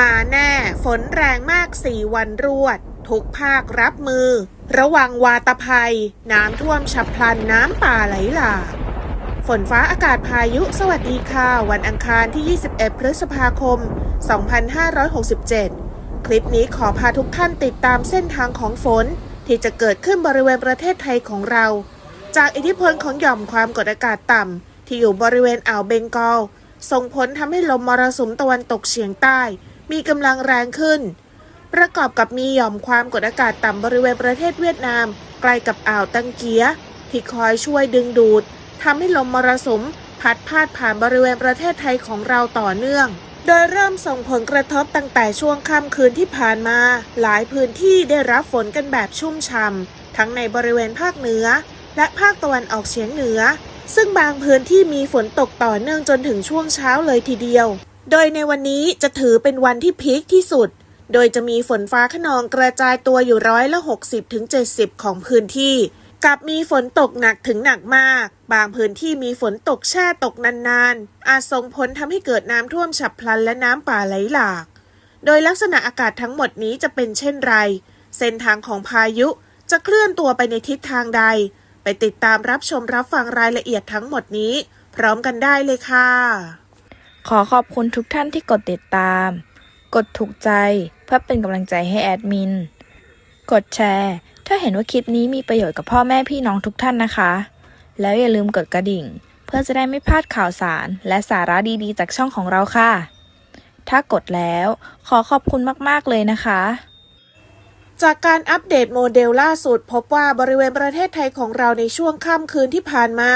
มาแน่ฝนแรงมากสี่วันรวด ทุกภาครับมือ ระวังวาตภัย น้ำท่วมฉับพลันน้ำป่าไหลหลากฝนฟ้าอากาศพายุ สวัสดีค่ะ วันอังคารที่ 21 พฤษภาคม 2567 คลิปนี้ขอพาทุกท่านติดตามเส้นทางของฝน ที่จะเกิดขึ้นบริเวณประเทศไทยของเรา จากอิทธิพลของหย่อมความกดอากาศต่ำ ที่อยู่บริเวณอ่าวเบงกอลส่งผลทำให้ลมมรสุมตะวันตกเฉียงใต้ มีกำลังแรงขึ้น ประกอบกับมีหย่อมความกดอากาศต่ำบริเวณประเทศเวียดนาม ใกล้กับอ่าวตังเกียที่คอยช่วยดึงดูดทำให้ลมมรสุมพัดพาดผ่านบริเวณประเทศไทยของเราต่อเนื่อง โดยเริ่มส่งผลกระทบตั้งแต่ช่วงค่ำคืนที่ผ่านมา หลายพื้นที่ได้รับฝนกันแบบชุ่มช่ำทั้งในบริเวณภาคเหนือ และภาคตะวันออกเฉียงเหนือ ซึ่งบางพื้นที่มีฝนตกต่อเนื่องจนถึงช่วงเช้าเลยทีเดียว โดยในวันนี้จะถือเป็นวันที่พีคที่สุด โดยจะมีฝนฟ้าขนองกระจายตัวอยู่ร้อยละ 60ถึง70 ของพื้นที่ กับมีฝนตกหนักถึงหนักมาก บางพื้นที่มีฝนตกแช่ตกนานๆ อาจส่งผลทำให้เกิดน้ำท่วมฉับพลันและน้ำป่าไหลหลาก โดยลักษณะอากาศทั้งหมดนี้จะเป็นเช่นไร เส้นทางของพายุจะเคลื่อนตัวไปในทิศทางใด ไปติดตามรับชมรับฟังรายละเอียดทั้งหมดนี้ พร้อมกันได้เลยค่ะ ขอขอบคุณทุกท่านที่กดติดตาม กดถูกใจเพื่อเป็นกำลังใจให้แอดมิน กดแชร์ ถ้าเห็นว่าคลิปนี้มีประโยชน์กับพ่อแม่พี่น้องทุกท่านนะคะ แล้วอย่าลืมกดกระดิ่ง เพื่อจะได้ไม่พลาดข่าวสาร และสาระดีๆ จากช่องของเราค่ะ ถ้ากดแล้วขอขอบคุณมากๆเลยนะคะ จากการอัปเดตโมเดลล่าสุดพบว่าบริเวณประเทศไทยของเราในช่วงค่ำคืนที่ผ่านมา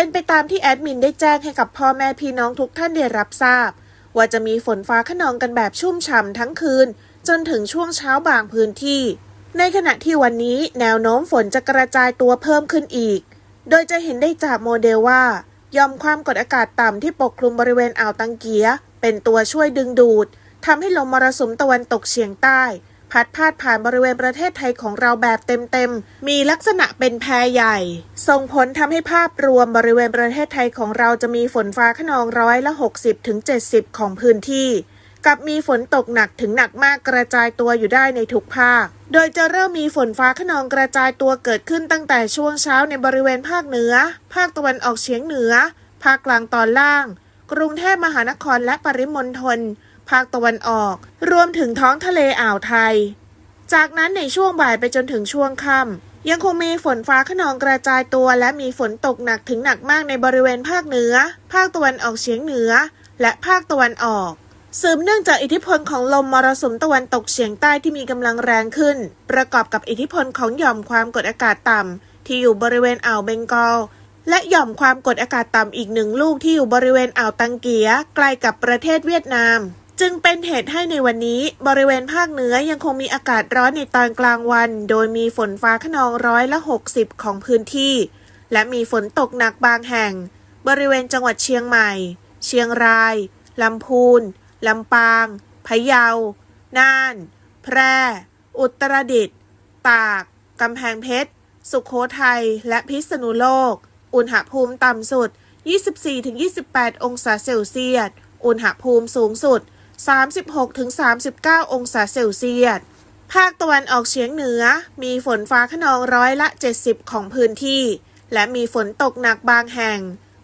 เป็นไปตามที่แอดมินได้แจ้งให้กับพ่อแม่พี่น้องทุกท่านได้รับทราบ ว่าจะมีฝนฟ้าขนองกันแบบชุ่มฉ่ำทั้งคืน จนถึงช่วงเช้าบางพื้นที่ ในขณะที่วันนี้แนวโน้มฝนจะกระจายตัวเพิ่มขึ้นอีก โดยจะเห็นได้จากโมเดลว่ายอมความกดอากาศต่ำที่ปกคลุมบริเวณอ่าวตังเกีย เป็นตัวช่วยดึงดูดทำให้ลมมรสุมตะวันตกเฉียงใต้ พัดพาดผ่านบริเวณประเทศไทยของเราแบบเต็มๆ มีลักษณะเป็นแพรใหญ่ ส่งผลทำให้ภาพรวมบริเวณประเทศไทยของเราจะมีฝนฟ้าขนองร้อยละ 60ถึง70 ของพื้นที่ กับมีฝนตกหนักถึงหนักมากกระจายตัวอยู่ได้ในทุกภาค โดยจะเริ่มมีฝนฟ้าขนองกระจายตัวเกิดขึ้นตั้งแต่ช่วงเช้าในบริเวณภาคเหนือ ภาคตะวันออกเฉียงเหนือ ภาคกลางตอนล่าง กรุงเทพมหานครและปริมณฑล ภาคตะวันออก รวมถึงท้องทะเลอ่าวไทย จากนั้นในช่วงบ่ายไปจนถึงช่วงค่ำยังคงมีฝนฟ้าขนองกระจายตัว และมีฝนตกหนักถึงหนักมากในบริเวณภาคเหนือ ภาคตะวันออกเฉียงเหนือ และภาคตะวันออกสืบเนื่องจากอิทธิพลของลมมรสุมตะวันตกเฉียงใต้ที่มีกำลังแรงขึ้น ประกอบกับอิทธิพลของหย่อมความกดอากาศต่ำที่อยู่บริเวณอ่าวเบงกอลและหย่อมความกดอากาศต่ำอีกหนึ่งลูกที่อยู่บริเวณอ่าวตังเกียใกล้กับประเทศเวียดนาม จึงเป็นเหตุให้ในวันนี้บริเวณภาคเหนือยังคงมีอากาศร้อนในตอนกลางวัน โดยมีฝนฟ้าขนองร้อยละ 60 ของพื้นที่ และมีฝนตกหนักบางแห่ง บริเวณจังหวัดเชียงใหม่ เชียงราย ลำพูน ลำปาง พะเยา น่าน แพร่ อุตรดิตถ์ ตาก กำแพงเพชร สุขโขทัย และพิษณุโลก อุณหภูมิต่ำสุด 24-28 องศาเซลเซียส อุณหภูมิสูงสุด 36-39 องศาเซลเซียส ภาคตะวันออกเฉียงเหนือ มีฝนฟ้าขนองร้อยละ 70 ของพื้นที่ และมีฝนตกหนักบางแห่ง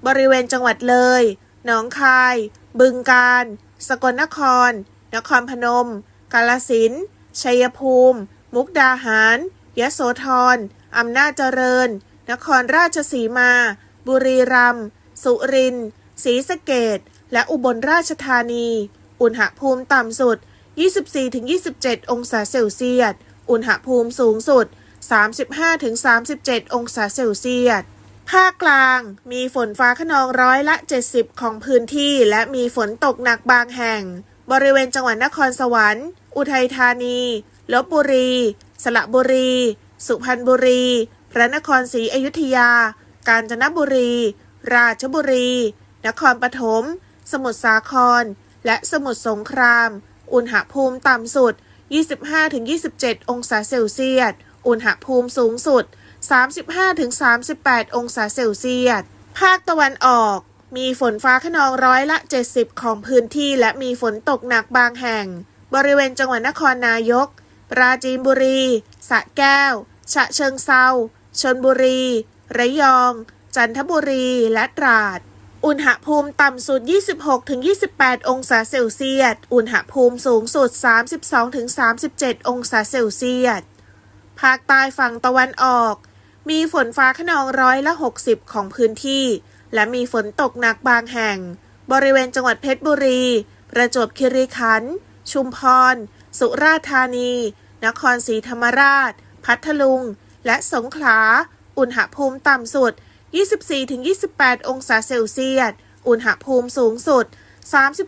บริเวณจังหวัดเลย หนองคาย บึงกาฬ สกลนคร นครพนม กาลสินธุ์ ชัยภูมิ มุกดาหารยโสธร อำนาจเจริญ นครราชสีมา บุรีรัมย์ สุรินทร์ ศรีสะเกดและอุบลราชธานี อุณหภูมิต่ำสุด 24-27 องศาเซลเซียส อุณหภูมิสูงสุด 35-37 องศาเซลเซียส ภาคกลางมีฝนฟ้าขนองร้อยละ 70 ของพื้นที่และมีฝนตกหนักบางแห่ง บริเวณจังหวัดนครสวรรค์ อุทัยธานี ลบบุรี สระบุรี สุพรรณบุรี พระนครศรีอยุธยา กาญจนบุรี ราชบุรี นครปฐม สมุทรสาคร และสมุทรสงคราม อุณหภูมิต่ำสุด 25-27 องศาเซลเซียส อุณหภูมิสูงสุด 35-38 องศาเซลเซียส ภาคตะวันออก มีฝนฟ้าขนองร้อยละ 70 ของพื้นที่และมีฝนตกหนักบางแห่ง บริเวณจังหวัดนครนายก ปราจีนบุรี สระแก้ว ฉะเชิงเซาชนบุรี ระยอง จันทบุรี และตราด อุณหภูมิต่ำสุด 26-28 องศาเซลเซียส อุณหภูมิสูงสุด 32-37 องศาเซลเซียส ภาคใต้ฝั่งตะวันออก มีฝนฟ้าขนองร้อยละ 60 ของพื้นที่ และมีฝนตกหนักบางแห่ง บริเวณจังหวัดเพชรบุรี ประจวบคีรีขันธ์ ชุมพร สุราษฎร์ธานี นครศรีธรรมราช พัทลุง และสงขลา อุณหภูมิต่ำสุด 24-28 องศาเซลเซียส อุณหภูมิสูงสุด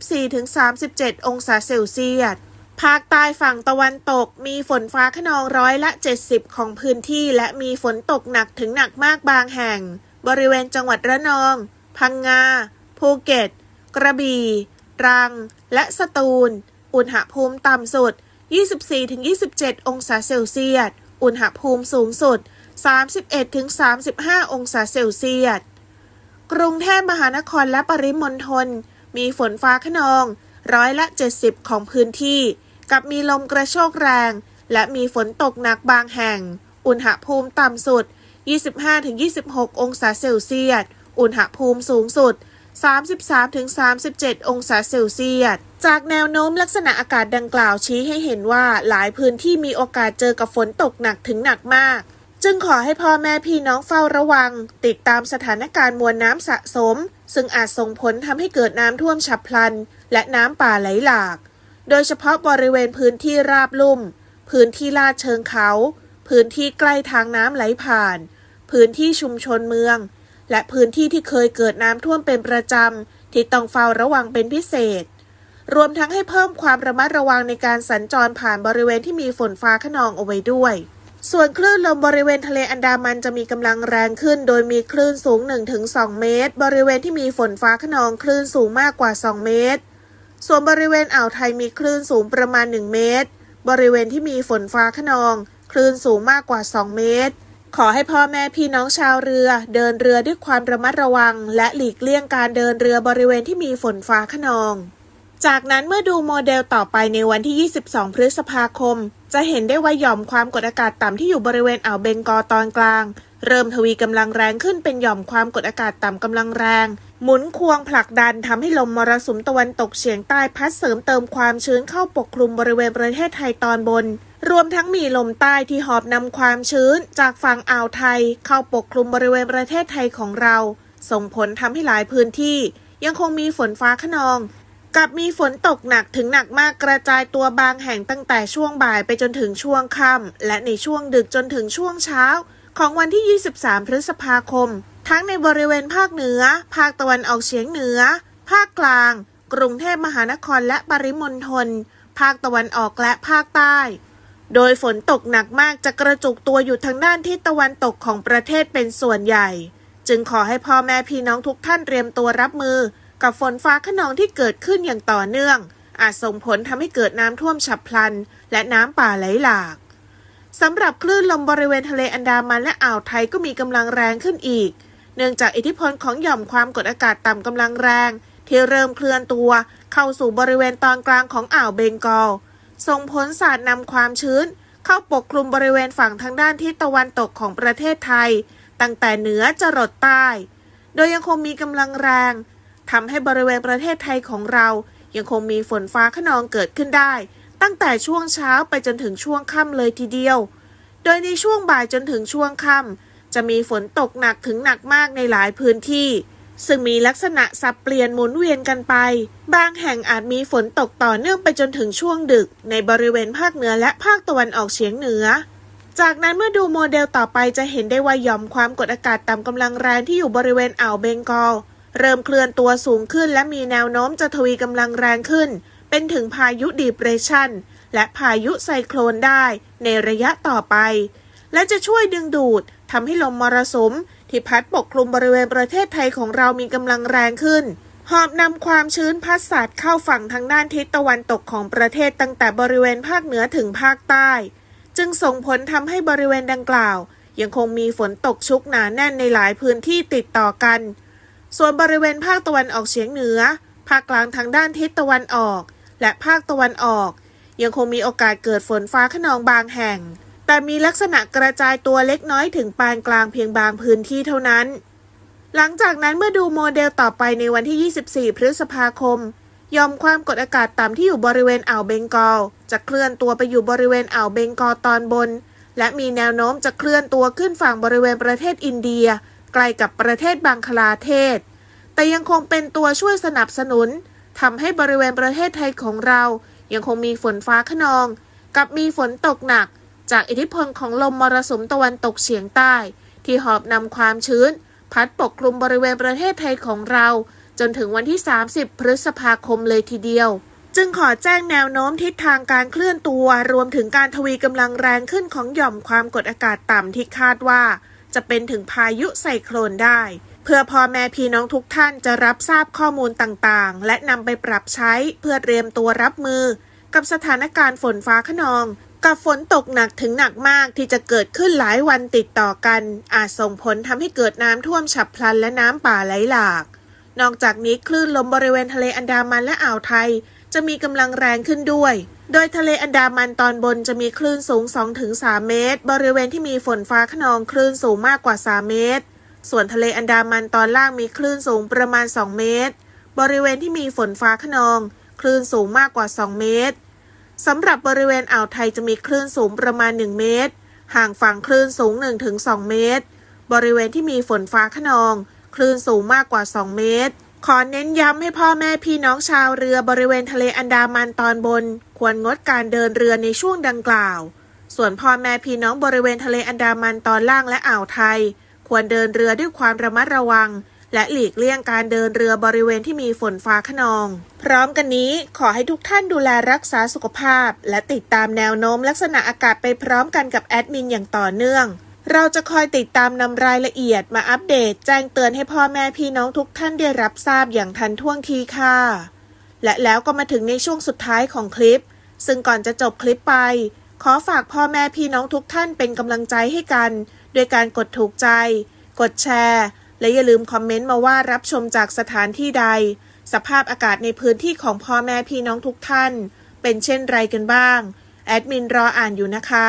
34-37 องศาเซลเซียส ภาคใต้ฝั่งตะวันตกมีฝนฟ้าขนองร้อยละ 70 ของพื้นที่ และมีฝนตกหนักถึงหนักมากบางแห่ง บริเวณจังหวัดระนอง พังงา ภูเก็ต กระบี่ ตรัง และสตูล อุณหภูมิต่ำสุด 24-27 องศาเซลเซียส อุณหภูมิสูงสุด 31-35 องศาเซลเซียส กรุงเทพมหานครและปริมณฑลมีฝนฟ้าขนองร้อยละ 70 ของพื้นที่ กับมีลมกระโชกแรง และมีฝนตกหนักบางแห่ง อุณหภูมิต่ำสุด 25-26 องศาเซลเซียส อุณหภูมิสูงสุด 33-37 องศาเซลเซียส จากแนวโน้มลักษณะอากาศดังกล่าวชี้ให้เห็นว่าหลายพื้นที่มีโอกาสเจอกับฝนตกหนักถึงหนักมาก จึงขอให้พ่อแม่พี่น้องเฝ้าระวัง ติดตามสถานการณ์มวลน้ำสะสม ซึ่งอาจส่งผลทำให้เกิดน้ำท่วมฉับพลัน และน้ำป่าไหลหลาก โดยเฉพาะบริเวณพื้นที่ราบลุ่ม พื้นที่ลาดเชิงเขา พื้นที่ใกล้ทางน้ำไหลผ่าน พื้นที่ชุมชนเมือง และพื้นที่ที่เคยเกิดน้ำท่วมเป็นประจำที่ต้องเฝ้าระวังเป็นพิเศษ รวมทั้งให้เพิ่มความระมัดระวังในการสัญจรผ่านบริเวณที่มีฝนฟ้าขนองเอาไว้ด้วย ส่วนคลื่นลมบริเวณทะเลอันดามันจะมีกำลังแรงขึ้น โดยมีคลื่นสูง 1-2 เมตร บริเวณที่มีฝนฟ้าขนองคลื่นสูงมากกว่า 2 เมตร ส่วนบริเวณอ่าวไทยมีคลื่นสูงประมาณ 1 เมตร บริเวณที่มีฝนฟ้าขนอง คลื่นสูงมากกว่า 2 เมตร ขอให้พ่อแม่พี่น้องชาวเรือ เดินเรือด้วยความระมัดระวัง และหลีกเลี่ยงการเดินเรือบริเวณที่มีฝนฟ้าขนอง จากนั้นเมื่อดูโมเดลต่อไปในวันที่ 22 พฤษภาคม จะเห็นได้ว่าหย่อมความกดอากาศต่ำที่อยู่บริเวณอ่าวเบงกอตอนกลาง เริ่มทวีกำลังแรงขึ้นเป็นหย่อมความกดอากาศต่ำกำลังแรง หมุนควงผลักดันทำให้ลมมรสุมตะวันตกเฉียงใต้พัดเสริมเติมความชื้นเข้าปกคลุมบริเวณประเทศไทยตอนบน รวมทั้งมีลมใต้ที่หอบนำความชื้น จากฝั่งอ่าวไทย เข้าปกคลุมบริเวณประเทศไทยของเรา ส่งผลทำให้หลายพื้นที่ ยังคงมีฝนฟ้าขนอง กับมีฝนตกหนักถึงหนักมากกระจายตัวบางแห่งตั้งแต่ช่วงบ่ายไปจนถึงช่วงค่ำและในช่วงดึกจนถึงช่วงเช้า ของวันที่ 23 พฤษภาคม ทั้งในบริเวณภาคเหนือ ภาคตะวันออกเฉียงเหนือ ภาคกลาง กรุงเทพมหานครและปริมณฑลภาคตะวันออกและภาคใต้ โดยฝนตกหนักมากจะกระจุกตัวอยู่ทางด้านทิศตะวันตกของประเทศเป็นส่วนใหญ่ จึงขอให้พ่อแม่พี่น้องทุกท่านเตรียมตัวรับมือ กับฝนฟ้าขนองที่เกิดขึ้นอย่างต่อเนื่อง อาจส่งผลทำให้เกิดน้ำท่วมฉับพลัน และน้ำป่าไหลหลากสำหรับคลื่นลมบริเวณทะเลอันดามันและอ่าวไทยก็มีกำลังแรงขึ้นอีก เนื่องจากอิทธิพลของหย่อมความกดอากาศต่ำกำลังแรง ที่เริ่มเคลื่อนตัว เข้าสู่บริเวณตอนกลางของอ่าวเบงกอลส่งผลสาดนำความชื้น เข้าปกคลุมบริเวณฝั่งทางด้านทิศตะวันตกของประเทศไทย ตั้งแต่เหนือจรดใต้ โดยยังคงมีกำลังแรง ทำให้บริเวณประเทศไทยของเรา ยังคงมีฝนฟ้าขนองเกิดขึ้นได้ ตั้งแต่ช่วงเช้าไปจนถึงช่วงค่ำเลยทีเดียว โดยในช่วงบ่ายจนถึงช่วงค่ำจะมีฝนตกหนักถึงหนักมากในหลายพื้นที่ ซึ่งมีลักษณะสับเปลี่ยนหมุนเวียนกันไป บางแห่งอาจมีฝนตกต่อเนื่องไปจนถึงช่วงดึก ในบริเวณภาคเหนือและภาคตะวันออกเฉียงเหนือจากนั้นเมื่อดูโมเดลต่อไปจะเห็นได้ว่าหย่อมความกดอากาศต่ำกำลังแรงที่อยู่บริเวณอ่าวเบงกอล เริ่มเคลื่อนตัวสูงขึ้นและมีแนวโน้มจะทวีกำลังแรงขึ้น เป็นถึงพายุดีเพรสชันและพายุไซโคลนได้ในระยะต่อไป และจะช่วยดึงดูดทำให้ลมมรสุมที่พัดปกคลุมบริเวณประเทศไทยของเรามีกำลังแรงขึ้น หอบนำความชื้นพัดสาดเข้าฝั่งทางด้านทิศตะวันตกของประเทศตั้งแต่บริเวณภาคเหนือถึงภาคใต้ จึงส่งผลทำให้บริเวณดังกล่าว ยังคงมีฝนตกชุกหนาแน่นในหลายพื้นที่ติดต่อกัน ส่วนบริเวณภาคตะวันออกเฉียงเหนือ ภาคกลางทางด้านทิศตะวันออก และภาคตะวันออก ยังคงมีโอกาสเกิดฝนฟ้าขนองบางแห่ง แต่มีลักษณะกระจายตัวเล็กน้อยถึงปานกลางเพียงบางพื้นที่เท่านั้น หลังจากนั้นเมื่อดูโมเดลต่อไปในวันที่ 24 พฤษภาคมยอมความกดอากาศต่ำที่อยู่บริเวณอ่าวเบงกอลจะเคลื่อนตัวไปอยู่บริเวณอ่าวเบงกอลตอนบน และมีแนวโน้มจะเคลื่อนตัวขึ้นฝั่งบริเวณประเทศอินเดีย กล้กับประเทศบังคลาเทศ แต่ยังคงเป็นตัวช่วยสนับสนุนทำให้บริเวณประเทศไทยของเรา ยังคงมีฝนฟ้าขนอง กับมีฝนตกหนัก จากอิทธิพลของลมมรสุมตะวันตกเฉียงใต้ ที่หอบนำความชื้น พัดปกคลุมบริเวณประเทศไทยของเรา จนถึงวันที่ 30 พฤษภาคมเลยทีเดียวจึงขอแจ้งแนวโน้มทิศทางการเคลื่อนตัว รวมถึงการทวีกำลังแรงขึ้นของหย่อมความกดอากาศต่ำที่คาดว่า จะเป็นถึงพายุไซโคลนได้ เพื่อพ่อแม่พี่น้องทุกท่านจะรับทราบข้อมูลต่างๆ และนำไปปรับใช้เพื่อเตรียมตัวรับมือ กับสถานการณ์ฝนฟ้าขนอง กับฝนตกหนักถึงหนักมากที่จะเกิดขึ้นหลายวันติดต่อกัน อาจส่งผลทำให้เกิดน้ำท่วมฉับพลันและน้ำป่าไหลหลาก นอกจากนี้คลื่นลมบริเวณทะเลอันดามันและอ่าวไทย จะมีกำลังแรงขึ้นด้วย โดยทะเลอันดามันตอนบนจะมีคลื่นสูง 2-3 เมตร บริเวณที่มีฝนฟ้าขนองคลื่นสูงมากกว่า 3 เมตร ส่วนทะเลอันดามันตอนล่างมีคลื่นสูงประมาณ 2 เมตร บริเวณที่มีฝนฟ้าขนอง คลื่นสูงมากกว่า 2 เมตร สำหรับบริเวณอ่าวไทยจะมีคลื่นสูงประมาณ 1 เมตร ห่างฝั่งคลื่นสูง 1-2 เมตร บริเวณที่มีฝนฟ้าขนอง คลื่นสูงมากกว่า 2 เมตร ขอเน้นย้ำให้พ่อแม่พี่น้องชาวเรือบริเวณทะเลอันดามันตอนบน ควรงดการเดินเรือในช่วงดังกล่าว ส่วนพ่อแม่พี่น้องบริเวณทะเลอันดามันตอนล่างและอ่าวไทย ควรเดินเรือด้วยความระมัดระวัง และหลีกเลี่ยงการเดินเรือบริเวณที่มีฝนฟ้าขนอง พร้อมกันนี้ขอให้ทุกท่านดูแลรักษาสุขภาพ และติดตามแนวโน้มลักษณะอากาศไปพร้อมกันกับแอดมินอย่างต่อเนื่อง เราจะคอยติดตามนำรายละเอียดมาอัปเดต แจ้งเตือนให้พ่อแม่พี่น้องทุกท่านได้รับทราบอย่างทันท่วงทีค่ะ และแล้วก็มาถึงในช่วงสุดท้ายของคลิป ซึ่งก่อนจะจบคลิปไป ขอฝากพ่อแม่พี่น้องทุกท่านเป็นกำลังใจให้กันด้วยการกดถูกใจ กดแชร์ และอย่าลืมคอมเมนต์มาว่ารับชมจากสถานที่ใด สภาพอากาศในพื้นที่ของพ่อแม่พี่น้องทุกท่าน เป็นเช่นไรกันบ้าง แอดมินรออ่านอยู่นะคะ